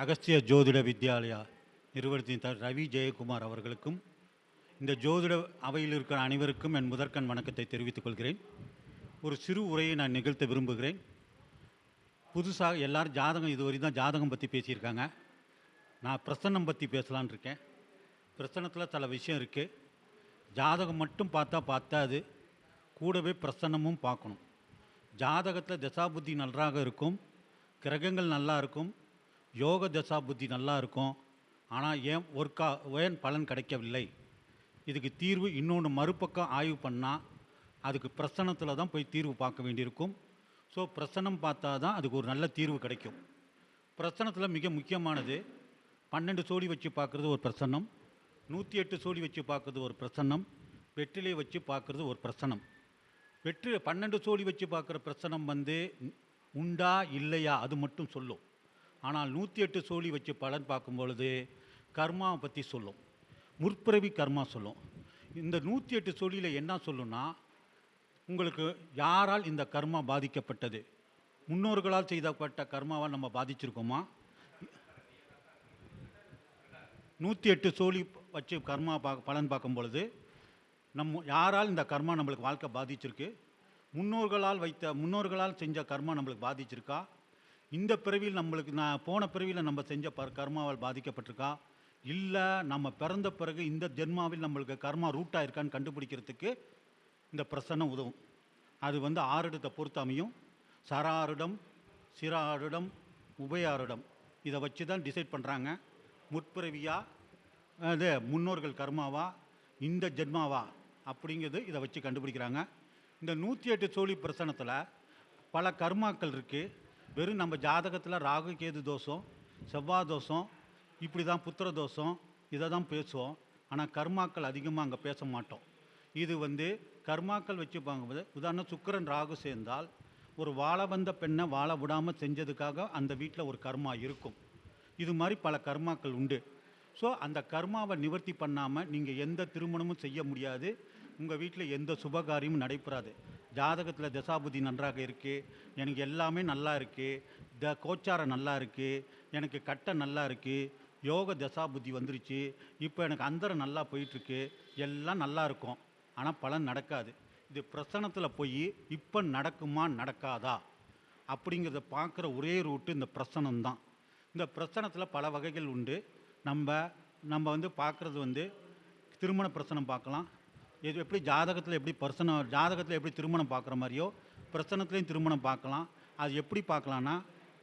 அகஸ்திய ஜோதிட வித்யாலயா நிறுவனத்தின் த ரவி ஜெயக்குமார் அவர்களுக்கும் இந்த ஜோதிட அவையில் இருக்கிற அனைவருக்கும் என் முதற்கண் வணக்கத்தை தெரிவித்துக் கொள்கிறேன். ஒரு சிறு உரையை நான் நிகழ்த்த விரும்புகிறேன். புதுசாக எல்லாரும் ஜாதகம் இதுவரை தான் ஜாதகம் பற்றி பேசியிருக்காங்க. நான் பிரசன்னம் பற்றி பேசலான்னு இருக்கேன். பிரசன்னத்தில் சில விஷயம் இருக்குது ஜாதகம் மட்டும் பார்த்தா பார்த்தாது கூடவே பிரசன்னமும் பார்க்கணும். ஜாதகத்தில் தசாபுத்தி நன்றாக இருக்கும். கிரகங்கள் நல்லா இருக்கும். யோக தசாபுத்தி நல்லா இருக்கும். ஆனால் ஏன் ஒர்க்கா ஏன் பலன் கிடைக்கவில்லை? இதுக்கு தீர்வு இன்னொன்று மறுபக்கம் ஆய்வு பண்ணால் அதுக்கு பிரசனத்தில் தான் போய் தீர்வு பார்க்க வேண்டியிருக்கும். ஸோ பிரசனம் பார்த்தா தான் அதுக்கு ஒரு நல்ல தீர்வு கிடைக்கும். பிரசனத்தில் மிக முக்கியமானது பன்னெண்டு சோடி வச்சு பார்க்குறது ஒரு பிரசன்னம் நூற்றி எட்டு சோடி வச்சு பார்க்குறது ஒரு பிரசன்னம் வெற்றிலை வச்சு பார்க்குறது ஒரு பிரசனம். வெற்றி பன்னெண்டு சோடி வச்சு பார்க்குற பிரசனம் வந்து உண்டா இல்லையா? அது மட்டும் சொல்லும். ஆனால் நூற்றி எட்டு சோழி வச்சு பலன் பார்க்கும் பொழுது கர்மாவை பற்றி சொல்லும். முற்பிறவி கர்மா சொல்லும். இந்த நூற்றி எட்டு சோழியில் என்ன சொல்லும்னா உங்களுக்கு யாரால் இந்த கர்மா பாதிக்கப்பட்டது? முன்னோர்களால் செய்தப்பட்ட கர்மாவால் நம்ம பாதிச்சிருக்கோமா? நூற்றி எட்டு சோழி வச்சு கர்மா பார்க்க பலன் பார்க்கும் பொழுது நம்ம யாரால் இந்த கர்மா நம்மளுக்கு வாழ்க்கை பாதிச்சிருக்கு? முன்னோர்களால் வைத்த முன்னோர்களால் செஞ்ச கர்மா நம்மளுக்கு பாதிச்சிருக்கா? இந்த பிறவியில் நம்மளுக்கு நான் போன பிறவியில் நம்ம செஞ்ச ப கர்மாவால் பாதிக்கப்பட்டிருக்கா? இல்லை நம்ம பிறந்த பிறகு இந்த ஜென்மாவில் நம்மளுக்கு கர்மா ரூட்டாக இருக்கான்னு கண்டுபிடிக்கிறதுக்கு இந்த பிரசன்னம் உதவும். அது வந்து ஆறிடத்தை பொறுத்து அமையும். சராருடம் சிறாருடம் உபயாருடம். இதை வச்சு தான் டிசைட் பண்ணுறாங்க முற்பிறவியா? அது முன்னோர்கள் கர்மாவா? இந்த ஜென்மாவா? அப்படிங்கிறது இதை வச்சு கண்டுபிடிக்கிறாங்க. இந்த நூற்றி எட்டு சோழி பிரசனத்தில் பல கர்மாக்கள் இருக்குது வெறும் நம்ம ஜாதகத்தில் ராகு கேது தோஷம் செவ்வாய் தோஷம் இப்படி தான் புத்திர தோஷம் இதை தான் பேசுவோம். ஆனால் கர்மாக்கள் அதிகமாக அங்கே பேச மாட்டோம். இது வந்து கர்மாக்கள் வச்சு பார்க்கும்போது உதாரணம் சுக்கிரன் ராகு சேர்ந்தால் ஒரு வாழ வந்த பெண்ணை வாழ விடாமல் செஞ்சதுக்காக அந்த வீட்டில் ஒரு கர்மா இருக்கும். இது மாதிரி பல கர்மாக்கள் உண்டு. ஸோ அந்த கர்மாவை நிவர்த்தி பண்ணாமல் நீங்கள் எந்த திருமணமும் செய்ய முடியாது. உங்கள் வீட்டில் எந்த சுபகாரியமும் நடைபெறாது. ஜாதகத்தில் தசாபுதி நன்றாக இருக்குது எனக்கு எல்லாமே நல்லா இருக்குது த கோச்சாரம் நல்லா இருக்குது எனக்கு கட்டை நல்லா இருக்குது யோக தசாபுத்தி வந்துருச்சு இப்போ எனக்கு அந்தரம் நல்லா போயிட்டுருக்கு எல்லாம் நல்லா இருக்கும். ஆனால் பலன் நடக்காது. இது பிரசனத்தில் போய் இப்போ நடக்குமா நடக்காதா? அப்படிங்கிறத பார்க்குற ஒரே ரூட்டு இந்த பிரசனம் தான் இந்த பிரசனத்தில் பல வகைகள் உண்டு. நம்ம நம்ம வந்து பார்க்குறது வந்து திருமண பிரசனம் பார்க்கலாம் இது எப்படி ஜாதகத்தில் எப்படி பிரசனம் ஜாதகத்தில் எப்படி திருமணம் பார்க்குற மாதிரியோ பிரசனத்துலேயும் திருமணம் பார்க்கலாம். அது எப்படி பார்க்கலான்னா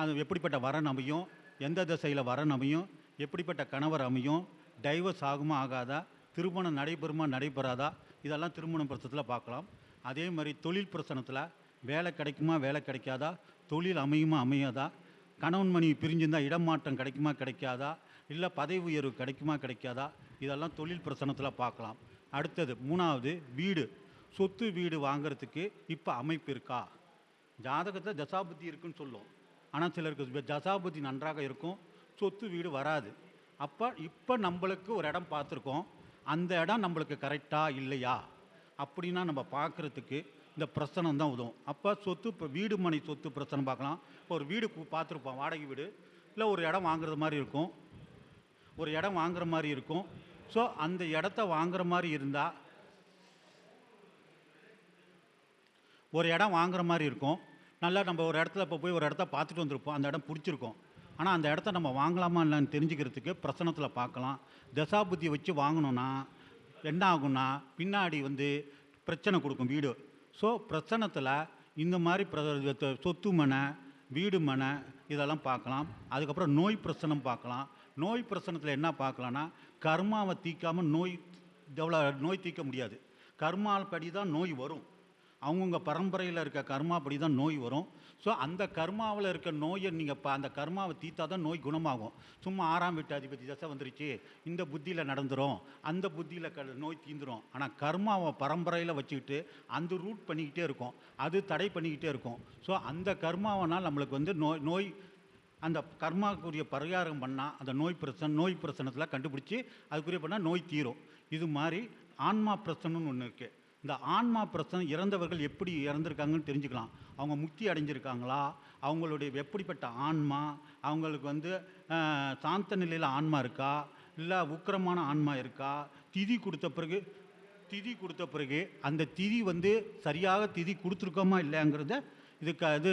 அது எப்படிப்பட்ட வரன் அமையும் எந்த திசையில் வரன் அமையும் எப்படிப்பட்ட கணவர் அமையும் டைவர்ஸ் ஆகுமா ஆகாதா திருமணம் நடைபெறுமா நடைபெறாதா இதெல்லாம் திருமணம் பிரசனத்தில் பார்க்கலாம். அதே மாதிரி தொழில் பிரசனத்தில் வேலை கிடைக்குமா வேலை கிடைக்காதா தொழில் அமையுமா அமையாதா கணவன் மனைவி பிரிஞ்சிருந்தால் இடமாற்றம் கிடைக்குமா கிடைக்காதா இல்லை பதவி உயர்வு கிடைக்குமா கிடைக்காதா இதெல்லாம் தொழில் பிரசனத்தில் பார்க்கலாம். அடுத்தது மூணாவது வீடு. சொத்து வீடு வாங்குறதுக்கு இப்போ அமைப்பு இருக்கா? ஜாதகத்தில் தசாபுத்தி இருக்குன்னு சொல்லும். ஆனால் சிலருக்கு தசாபுத்தி நன்றாக இருக்கும். சொத்து வீடு வராது. அப்போ இப்போ நம்மளுக்கு ஒரு இடம் பார்த்துருக்கோம். அந்த இடம் நம்மளுக்கு கரெக்டாக இல்லையா? அப்படின்னா நம்ம பார்க்குறதுக்கு இந்த பிரச்சனை தான் உதவும். அப்போ சொத்து இப்போ வீடு மனை சொத்து பிரச்சனை பார்க்கலாம். இப்போ ஒரு வீடு பார்த்துருப்போம் வாடகை வீடு. இல்லை ஒரு இடம் வாங்குறது மாதிரி இருக்கும். ஒரு இடம் வாங்குற மாதிரி இருக்கும். ஸோ அந்த இடத்த வாங்குற மாதிரி இருந்தால் ஒரு இடம் வாங்குற மாதிரி இருக்கும். நல்லா நம்ம ஒரு இடத்துல இப்போ போய் ஒரு இடத்த பார்த்துட்டு வந்திருப்போம். அந்த இடம் பிடிச்சிருக்கோம். ஆனால் அந்த இடத்த நம்ம வாங்கலாமா இல்லைன்னு தெரிஞ்சுக்கிறதுக்கு பிரசனத்தில் பார்க்கலாம். தசாபுத்தியை வச்சு வாங்கினோன்னா என்ன ஆகும்னா பின்னாடி வந்து பிரச்சனை கொடுக்கும் வீடு. ஸோ பிரச்சனத்தில் இந்த மாதிரி பிர சொத்து மனை வீடு மனை இதெல்லாம் பார்க்கலாம். அதுக்கப்புறம் நோய் பிரச்சனம் பார்க்கலாம். நோய் பிரசனத்தில் என்ன பார்க்கலான்னா கர்மாவை தீக்காமல் நோய் எவ்வளோ நோய் தீர்க்க முடியாது. கர்மால் படி தான் நோய் வரும். அவங்கவுங்க பரம்பரையில் இருக்க கர்மாப்படி தான் நோய் வரும். ஸோ அந்த கர்மாவில் இருக்க நோயை நீங்கள் இப்போ அந்த கர்மாவை தீத்தா தான் நோய் குணமாகும். சும்மா ஆறாம் வீட்டு அதிபதி தசை வந்துருச்சு இந்த புத்தியில் நடந்துரும் அந்த புத்தியில் க நோய் தீந்துடும் ஆனால் கர்மாவை பரம்பரையில் வச்சுக்கிட்டு அந்த ரூட் பண்ணிக்கிட்டே இருக்கும். அது தடை பண்ணிக்கிட்டே இருக்கும். ஸோ அந்த கர்மாவனால் நம்மளுக்கு வந்து நோய் நோய் அந்த கர்மாக்குரிய பரிகாரம் பண்ணால் அந்த நோய் பிரச்சனை நோய் பிரச்சனத்தில் கண்டுபிடிச்சி அதுக்குரிய பண்ணால் நோய் தீரும். இது மாதிரி ஆன்மா பிரச்சனைன்னு ஒன்று இருக்குது இந்த ஆன்மா பிரச்சனை இறந்தவர்கள் எப்படி இறந்துருக்காங்கன்னு தெரிஞ்சுக்கலாம். அவங்க முக்தி அடைஞ்சிருக்காங்களா? அவங்களுடைய எப்படிப்பட்ட ஆன்மா? அவங்களுக்கு வந்து சாந்த நிலையில் ஆன்மா இருக்கா? இல்லை உக்கிரமான ஆன்மா இருக்கா? திதி கொடுத்த பிறகு திதி கொடுத்த பிறகு அந்த திதி வந்து சரியாக திதி கொடுத்துருக்கோமா இல்லையாங்கிறத இதுக்கு அது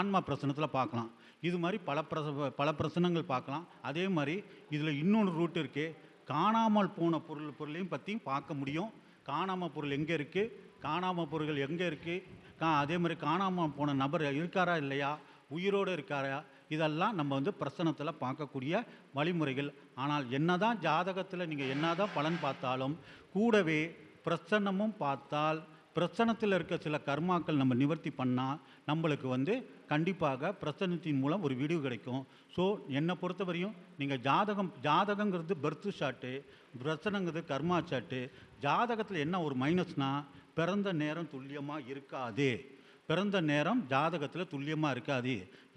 ஆன்மா பிரச்சனத்தில் பார்க்கலாம். இது மாதிரி பல பிரச பல பிரச்சனைகள் பார்க்கலாம். அதே மாதிரி இதில் இன்னொன்று ரூட் இருக்குது காணாமல் போன பொருள் பொருளையும் பற்றியும் பார்க்க முடியும். காணாமல் பொருள் எங்கே இருக்குது காணாமல் பொருள்கள் எங்கே இருக்குது கா அதே மாதிரி காணாமல் போன நபர் இருக்காரா இல்லையா? உயிரோடு இருக்காரா? இதெல்லாம் நம்ம வந்து பிரசனத்தில் பார்க்கக்கூடிய வழிமுறைகள். ஆனால் என்ன தான் ஜாதகத்தில் நீங்கள் என்ன தான் பலன் பார்த்தாலும் கூடவே பிரசன்னமும் பார்த்தால் பிரச்சனத்தில் இருக்க சில கர்மாக்கள் நம்ம நிவர்த்தி பண்ணால் நம்மளுக்கு வந்து கண்டிப்பாக பிரசனத்தின் மூலம் ஒரு விடிவு கிடைக்கும். ஸோ என்னை பொறுத்தவரையும் நீங்கள் ஜாதகம் ஜாதகங்கிறது பர்த் ஷாட்டு பிரசனங்கிறது கர்மா ஷாட்டு ஜாதகத்தில் என்ன ஒரு மைனஸ்னால் பிறந்த நேரம் துல்லியமாக இருக்காது. பிறந்த நேரம் ஜாதகத்தில் துல்லியமாக இருக்காது.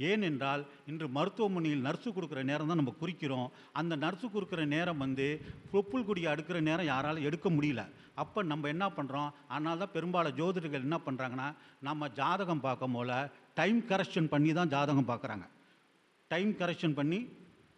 ஏனென்றால் இன்று மருத்துவமனையில் நர்ஸு கொடுக்குற நேரம் தான் நம்ம குறிக்கிறோம். அந்த நர்ஸு கொடுக்குற நேரம் வந்து தொப்புள் குடியை அடுக்கிற நேரம் யாரால் எடுக்க முடியல. அப்போ நம்ம என்ன பண்ணுறோம் அதனால தான் பெரும்பாலும் ஜோதிடர்கள் என்ன பண்ணுறாங்கன்னா நம்ம ஜாதகம் பார்க்கும் போல் டைம் கரெக்ஷன் பண்ணி தான் ஜாதகம் பார்க்குறாங்க. டைம் கரெக்ஷன் பண்ணி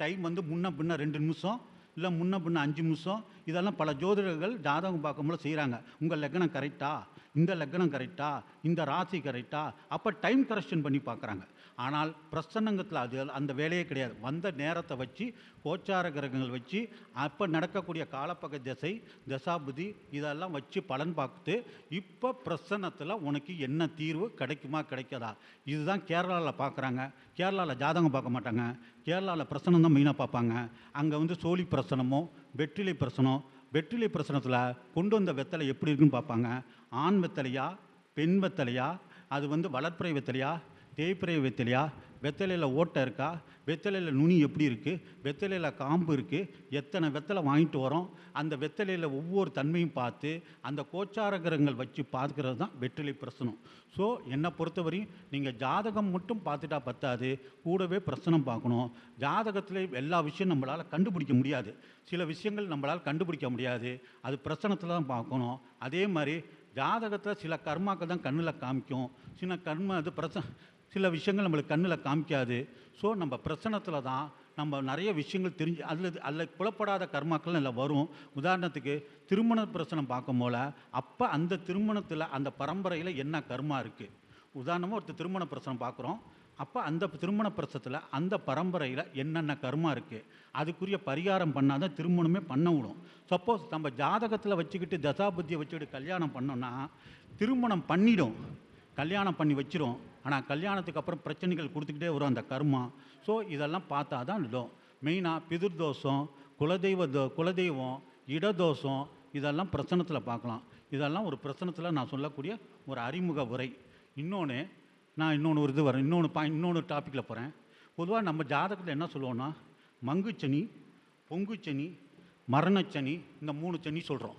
டைம் வந்து முன்ன பின்ன ரெண்டு நிமிஷம் இல்லை முன்ன பின்ன அஞ்சு நிமிஷம் இதெல்லாம் பல ஜோதிடர்கள் ஜாதகம் பார்க்கும்போது செய்கிறாங்க உங்கள் லக்னம் கரெக்டா இந்த லக்னம் கரெக்டா இந்த ராசி கரெக்டா அப்போ டைம் கரெக்ஷன் பண்ணி பார்க்குறாங்க. ஆனால் பிரசன்னங்கத்தில் அது அந்த வேலையே கிடையாது. வந்த நேரத்தை வச்சு கோச்சார கிரகங்கள் வச்சு அப்போ நடக்கக்கூடிய காலப்பக திசை தசாபுதி இதெல்லாம் வச்சு பலன் பார்த்து இப்போ பிரசன்னத்தில் உனக்கு என்ன தீர்வு கிடைக்குமா கிடைக்காதா? இதுதான் கேரளாவில் பார்க்குறாங்க. கேரளாவில் ஜாதகம் பார்க்க மாட்டாங்க. கேரளாவில் பிரசனம் தான் மெயினாக பார்ப்பாங்க. அங்கே வந்து சோழி பிரசனமோ வெற்றிலை பிரசனம் வெற்றிலை பிரசனத்தில் கொண்டு வந்த வெத்தலை எப்படி இருக்குன்னு பார்ப்பாங்க. ஆண் வெத்தலையா பெண் வெத்தலையா அது வந்து வளர்ப்புறை வெத்தலையா தேய்ப்புறை வெத்தலையா வெத்தலையில் ஓட்டை இருக்கா? வெத்தலையில் நுனி எப்படி இருக்குது வெத்தலையில் காம்பு இருக்குது எத்தனை வெத்தலை வாங்கிட்டு வரோம்? அந்த வெத்தலையில் ஒவ்வொரு தன்மையும் பார்த்து அந்த கோச்சாரகரங்கள் வச்சு பார்க்குறது தான் வெற்றிலை பிரசனம். ஸோ என்னை பொறுத்தவரையும் நீங்கள் ஜாதகம் மட்டும் பார்த்துட்டா பத்தாது. கூடவே பிரசனம் பார்க்கணும். ஜாதகத்தில் எல்லா விஷயம் நம்மளால் கண்டுபிடிக்க முடியாது. சில விஷயங்கள் நம்மளால் கண்டுபிடிக்க முடியாது. அது பிரசனத்தில் தான் பார்க்கணும். அதே மாதிரி ஜாதகத்தில் சில கர்மாக்கள் தான் கண்ணில் காமிக்கும். சில கர்ம அது பிரச சில விஷயங்கள் நம்மளுக்கு கண்ணில் காமிக்காது. ஸோ நம்ம பிரசனத்தில் தான் நம்ம நிறைய விஷயங்கள் தெரிஞ்சு அதில் அதில் புலப்படாத கர்மாக்கள் இல்லை வரும். உதாரணத்துக்கு திருமண பிரச்சனை பார்க்கும் போல அப்போ அந்த திருமணத்தில் அந்த பரம்பரையில் என்ன கர்மா இருக்குது உதாரணமாக ஒருத்தர் திருமண பிரச்சனை பார்க்குறோம். அப்போ அந்த திருமண பிரசத்தில் அந்த பரம்பரையில் என்னென்ன கர்மா இருக்குது அதுக்குரிய பரிகாரம் பண்ணால் தான் திருமணமே பண்ண விடும். சப்போஸ் நம்ம ஜாதகத்தில் வச்சுக்கிட்டு தசாபுத்தியை வச்சுக்கிட்டு கல்யாணம் பண்ணோன்னா திருமணம் பண்ணிடும். கல்யாணம் பண்ணி வச்சிரும். ஆனால் கல்யாணத்துக்கு அப்புறம் பிரச்சனைகள் கொடுத்துக்கிட்டே வரும் அந்த கர்மா. ஸோ இதெல்லாம் பார்த்தா தான் இடம் மெயினாக பிதிர்தோஷம் குலதெய்வ தோ குலதெய்வம் இடதோஷம் இதெல்லாம் பிரச்சனத்தில் பார்க்கலாம். இதெல்லாம் ஒரு பிரச்சனத்தில் நான் சொல்லக்கூடிய ஒரு அறிமுக உரை. இன்னொன்று நான் இன்னொன்று ஒரு இது வரேன் இன்னொன்று பாயிண்ட் இன்னொன்று டாப்பிக்கில் போகிறேன் பொதுவாக நம்ம ஜாதகத்தில் என்ன சொல்லுவோன்னா மங்குச்சனி பொங்குச்சனி மரணச்சனி இந்த மூணு சனி சொல்கிறோம்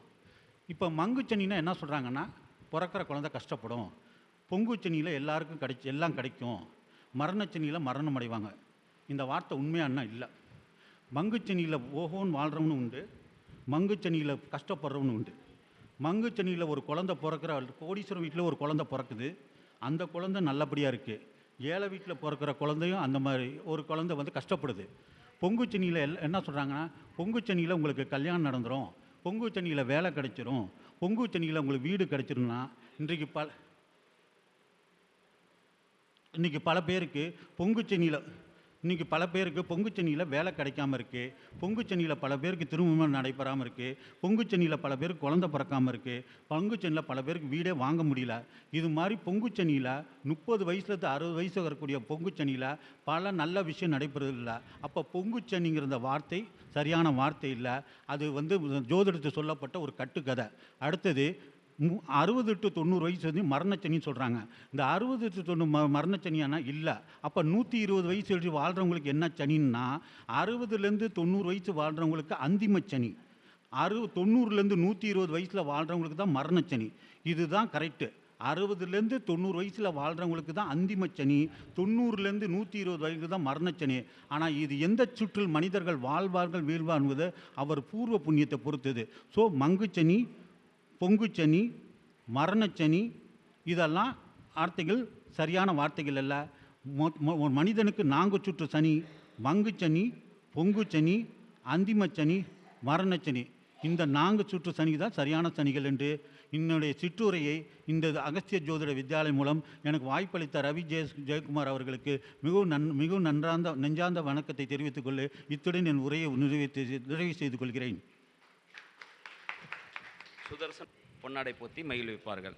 இப்போ மங்குச்சனின்னா என்ன சொல்கிறாங்கன்னா பிறக்கிற குழந்தை கஷ்டப்படும். பொங்குச்சனியில் எல்லாருக்கும் கிடைச்சி எல்லாம் கிடைக்கும். மரணச்சனியில் மரணம் அடைவாங்க. இந்த வார்த்தை உண்மையானா இல்லை. மங்குச்சனியில் ஓஹோன்னு வாழ்கிறவனும் உண்டு. மங்குச்சனியில் கஷ்டப்படுறவனும் உண்டு. மங்குச்சனியில் ஒரு குழந்தை பிறக்கிற கோடீஸ்வரன் வீட்டில் ஒரு குழந்தை பிறக்குது. அந்த குழந்தை நல்லபடியாக இருக்குது ஏழை வீட்டில் பிறக்கிற குழந்தையும் அந்த மாதிரி ஒரு குழந்தை வந்து கஷ்டப்படுது. பொங்குச்சனியில் எல் என்ன சொல்கிறாங்கன்னா பொங்குச்சனியில் உங்களுக்கு கல்யாணம் நடந்துடும் பொங்குச்சனியில் வேலை கிடைச்சிரும். பொங்குச்சனியில் உங்களுக்கு வீடு கிடைச்சிரும்னா இன்றைக்கு பல இன்றைக்கி பல பேருக்கு பொங்குச்சனியில் இன்றைக்கி பல பேருக்கு பொங்குச்சனியில் வேலை கிடைக்காம இருக்குது பொங்குச்சனியில் பல பேருக்கு திருமணம் நடைபெறாமல் இருக்குது பொங்குச்சனியில் பல பேருக்கு குழந்தை பிறக்காமல் இருக்குது பங்குச்சனியில் பல பேருக்கு வீடே வாங்க முடியல. இது மாதிரி பொங்குச்சனியில் முப்பது வயசுலேருந்து அறுபது வயசு வரக்கூடிய பொங்குச்சனியில் பல நல்ல விஷயம் நடைபெறதில்லை அப்போ பொங்குச்சனிங்கிற வார்த்தை சரியான வார்த்தை இல்லை. அது வந்து ஜோதிடத்தில் சொல்லப்பட்ட ஒரு கட்டுக்கதை. அடுத்தது அறுபது டு தொண்ணூறு வயசு வந்து மரணச்சனின்னு சொல்கிறாங்க இந்த அறுபது டு தொண்ணூறு ம மரணச்சனியானா இல்லை. அப்போ நூற்றி இருபது வயசு வரைக்கும் வாழ்கிறவங்களுக்கு என்ன சனின்னா அறுபதுலேருந்து தொண்ணூறு வயசு வாழ்கிறவங்களுக்கு அந்திம சனி அறு தொண்ணூறுலேருந்து நூற்றி இருபது வயசில் வாழ்கிறவங்களுக்கு தான் மரணச்சனி. இதுதான் கரெக்டு அறுபதுலேருந்து தொண்ணூறு வயசில் வாழ்கிறவங்களுக்கு தான் அந்திம சனி தொண்ணூறுலேருந்து நூற்றி இருபது வயதுக்கு தான் மரணச்சனி. ஆனால் இது எந்த சுற்றில் மனிதர்கள் வாழ்வார்கள் வீழ்வார் என்பது அவர் பூர்வ புண்ணியத்தை பொறுத்தது. ஸோ மங்குச்சனி பொங்குச்சனி மரணச்சனி இதெல்லாம் வார்த்தைகள் சரியான வார்த்தைகள் அல்ல. மொ- மொ- ஒரு மனிதனுக்கு நான்கு சுற்று சனி மங்குச்சனி பொங்குச்சனி அந்திமச்சனி மரணச்சனி. இந்த நான்கு சுற்று சனி தான் சரியான சனிகள் என்று என்னுடைய சிற்றுரையை இந்த அகஸ்திய ஜோதிட வித்யாலயம் மூலம் எனக்கு வாய்ப்பளித்த ரவி ஜெய ஜெயக்குமார் அவர்களுக்கு மிகவும் நன் மிகவும் நன்றாந்த நெஞ்சார்ந்த வணக்கத்தை தெரிவித்துக் கொள்ள இத்துடன் என் உரையை நிறைவு நிறைவு செய்து கொள்கிறேன். சுதர்சன் பொன்னாடை போத்தி மகிழ்விப்பார்கள்.